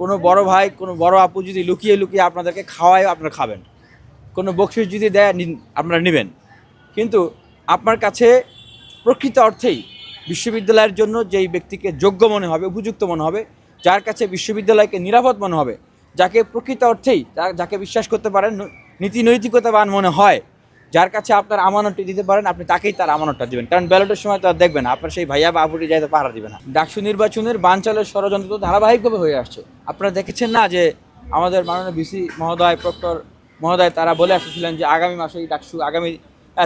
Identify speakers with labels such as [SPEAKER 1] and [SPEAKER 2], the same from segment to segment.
[SPEAKER 1] কোনো বড় ভাই, কোনো বড় আপু যদি লুকিয়ে লুকিয়ে আপনাদেরকে খাওয়ায়, আপনারা খাবেন। কোনো বকশিস যদি দেয় আপনারা নেবেন। কিন্তু আপনার কাছে প্রকৃত অর্থেই বিশ্ববিদ্যালয়ের জন্য যেই ব্যক্তিকে যোগ্য মনে হবে, উপযুক্ত মনে হবে, যার কাছে বিশ্ববিদ্যালয়কে নিরাপদ মনে হবে, যাকে প্রকৃত অর্থেই যাকে বিশ্বাস করতে পারেন নীতি নৈতিকতাবান মনে হয় যার কাছে আপনার আমানতটি দিতে পারেন, আপনি তাকেই তার আমানতটা দিবেন। কারণ ব্যালটের সময় তো দেখবেন আপনার সেই ভাইয়া বা আপুটি যাইতে পাহারা দিবে না। ডাকসু নির্বাচনের বানচালের ষড়যন্ত্র তো ধারাবাহিকভাবে হয়ে আসছে। আপনারা দেখেছেন না যে আমাদের মাননীয় বিসি মহোদয়, প্রক্টর মহোদয়, তারা বলে আসছিলেন যে আগামী মাসে এই ডাকসু, আগামী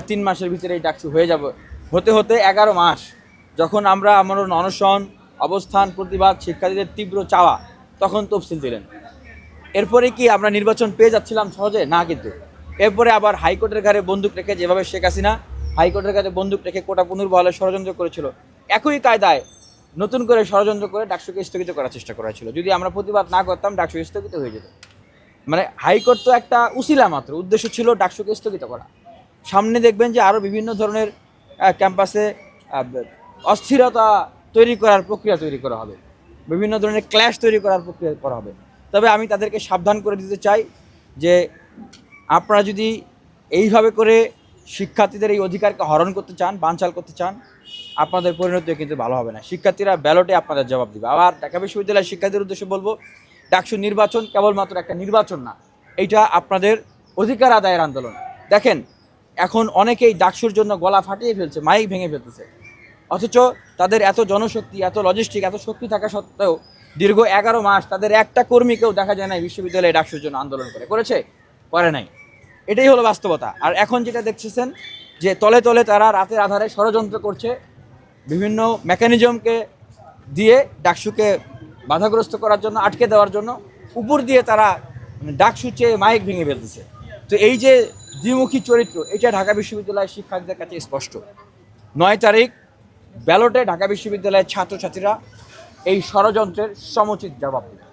[SPEAKER 1] তিন মাসের ভিতরে এই ডাকসু হয়ে যাবে। হতে হতে এগারো মাস যখন আমরা আমার অনশন, অবস্থান, প্রতিবাদ, শিক্ষার্থীদের তীব্র চাওয়া, তখন তফসিল দিলেন। এরপরে কি আমরা নির্বাচন পেয়ে যাচ্ছিলাম সহজে? না কিন্তু। এরপরে আবার হাইকোর্টের ঘাড়ে বন্দুক রেখে যেভাবে শেখ হাসিনা হাইকোর্টের কাছে বন্দুক রেখে কোটা পুনর্বহালের ষড়যন্ত্র করেছিল, একই কায়দায় নতুন করে ষড়যন্ত্র করে ডাকসুকে স্থগিত করার চেষ্টা করা ছিল যদি আমরা প্রতিবাদ না করতাম, ডাকসু স্থগিত হয়ে যেত। মানে হাইকোর্ট তো একটা উসিলা মাত্র, উদ্দেশ্য ছিল ডাকসুকে স্থগিত করা। সামনে দেখবেন যে আরও বিভিন্ন ধরনের ক্যাম্পাসে অস্থিরতা তৈরি করার প্রক্রিয়া তৈরি করা হবে। বিভিন্ন ধরনের ক্ল্যাশ তৈরি করার প্রক্রিয়া করা হবে। তবে আমি তাদেরকে সাবধান করে দিতে চাই যে আপনারা যদি এইভাবে করে শিক্ষার্থীদের এই অধিকারকে হরণ করতে চান, বানচাল করতে চান, আপনাদের পরিণতি কিন্তু ভালো হবে না। শিক্ষার্থীরা ব্যালটে আপনাদের জবাব দেবে। আবার ঢাকা বিশ্ববিদ্যালয়ের শিক্ষার্থীদের উদ্দেশ্যে বলব, ডাকসু নির্বাচন কেবলমাত্র একটা নির্বাচন না, এইটা আপনাদের অধিকার আদায়ের আন্দোলন। দেখেন, এখন অনেকেই ডাকসুর জন্য গলা ফাটিয়ে ফেলছে, মাইক ভেঙে ফেলতেছে। অথচ তাদের এত জনশক্তি, এত লজিস্টিক এত শক্তি থাকা সত্ত্বেও দীর্ঘ এগারো মাস তাদের একটা কর্মীকেও দেখা যায় না বিশ্ববিদ্যালয়ে ডাকসুর জন্য আন্দোলন করে। করেছে? করে নাই। এটাই হলো বাস্তবতা। আর এখন যেটা দেখতেছেন যে তলে তলে তারা রাতের আধারে ষড়যন্ত্র করছে, বিভিন্ন মেকানিজমকে দিয়ে ডাকসুকে বাধাগ্রস্ত করার জন্য, আটকে দেওয়ার জন্য, উপর দিয়ে তারা মানে ডাকসু চেয়ে মাইক ভেঙে ফেলতেছে। তো এই যে দ্বিমুখী চরিত্র, এটা ঢাকা বিশ্ববিদ্যালয়ের শিক্ষকদের কাছে স্পষ্ট। নয় তারিখ, ব্যালটে ঢাকা বিশ্ববিদ্যালয়ের ছাত্রছাত্রীরা এই ষড়যন্ত্রের সমুচিত জবাব দেবে